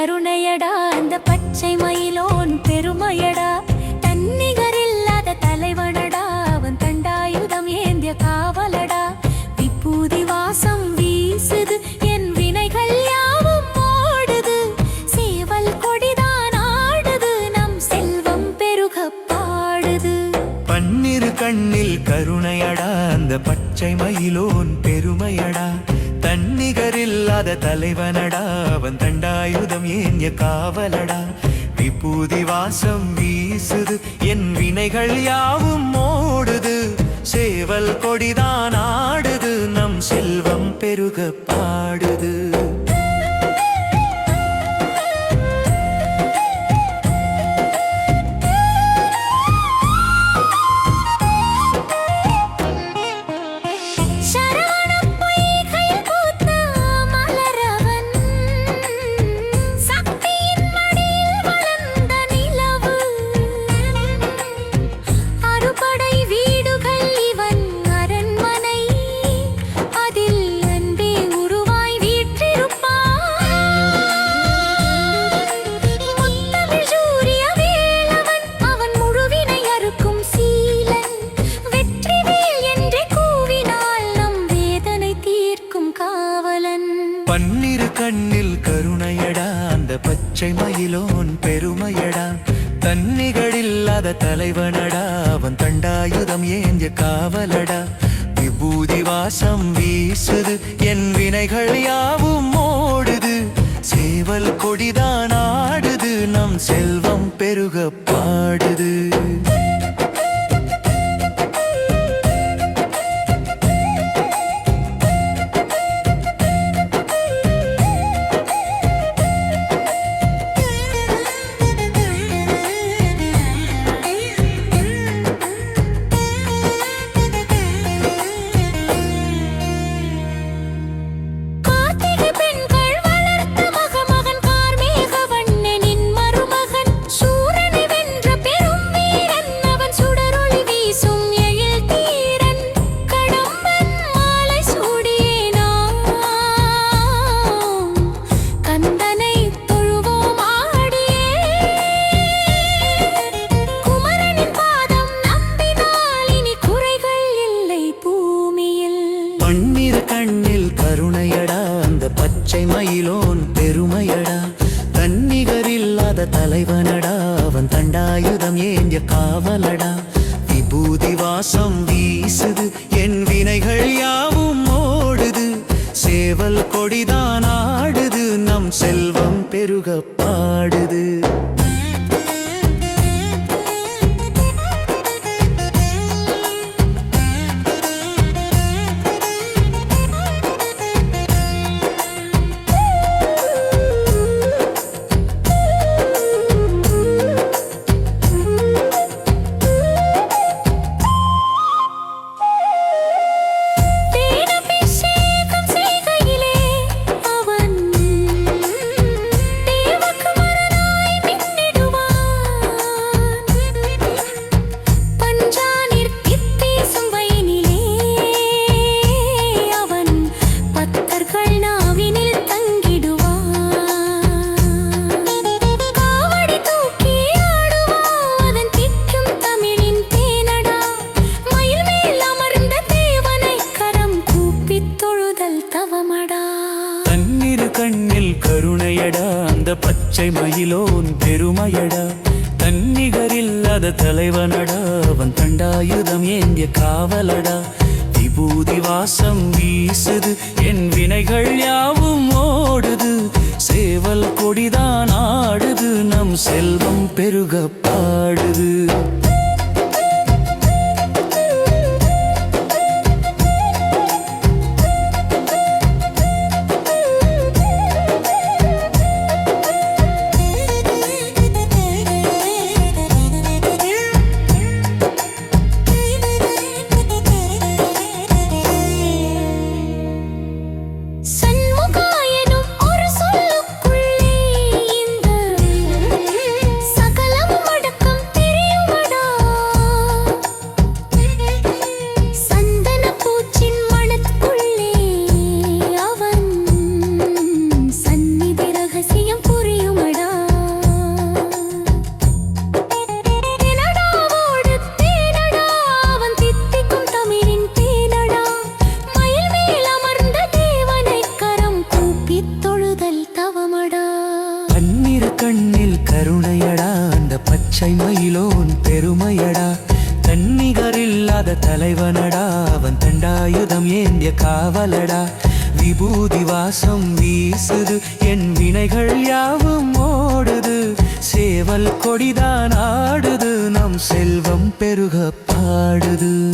கருணையடா அந்த பச்சை மயிலோன் பெருமையடா. தன்னிகர் இல்லாத தலைவனடா அவன் தண்டாயுதம் ஏந்திய காவலடா. விபூதி வாசம் வீசுது என் வினைகள் யாவும் ஓடுது சேவல் கொடிதான் ஆடுது நம் செல்வம் பெருக பாடுது. பன்னிரு கண்ணில் கருணையடா அந்த பச்சை மயிலோன் பெருமையடா. தன்னிகரில்லாத தலைவனடா அவன் தண்டாயுதம் ஏன் காவலடா. விபூதி வாசம் வீசுது என் வினைகள் யாவும் ஓடுது சேவல் கொடிதான் ஆடுது நம் செல்வம் பெருக பாடுது. பச்சை மயிலோன் பெருமையடா. தன்னிகழில்லாத தலைவனடா. அவன் தண்டாயுதம் ஏந்திய காவலடா. விபூதி வாசம் வீசுது. என் வினைகள் யாவும் கண்ணீர் கண்ணில் கருணையடா அந்த பச்சை மயிலோன் பெருமையடா. தன்னிகர் இல்லாத தலைவனடா அவன் தண்டாயுதம் ஏந்திய காவலடா. விபூதி வாசம் வீசுது என் வினைகள் யாவும் ஓடுது. சேவல் கொடிதான் ஆடுது நம் செல்வம் பெருக பாடுது. தன்னிரு கண்ணில் கருணையடா அந்த பச்சை மயிலோன் பெருமையடா. தன்னிகரில்லாத தலைவனடா அவன் தண்டாயுதம் ஏந்திய காவலடா. விபூதி வாசம் வீசுது என் வினைகள் யாவும் ஓடுது. சேவல் கொடிதான் ஆடுது நம் செல்வம் பெருக பாடுது. பச்சை மயிலோன் பெருமையடா. தன்னிகரில்லாத தலைவனடா. அவன் தண்டாயுதம் ஏந்திய காவலடா. விபூதி வாசம் வீசுது. என் வினைகள் யாவும் ஓடுது. சேவல் கொடிதான் ஆடுது. நம் செல்வம் பெருக பாடுது.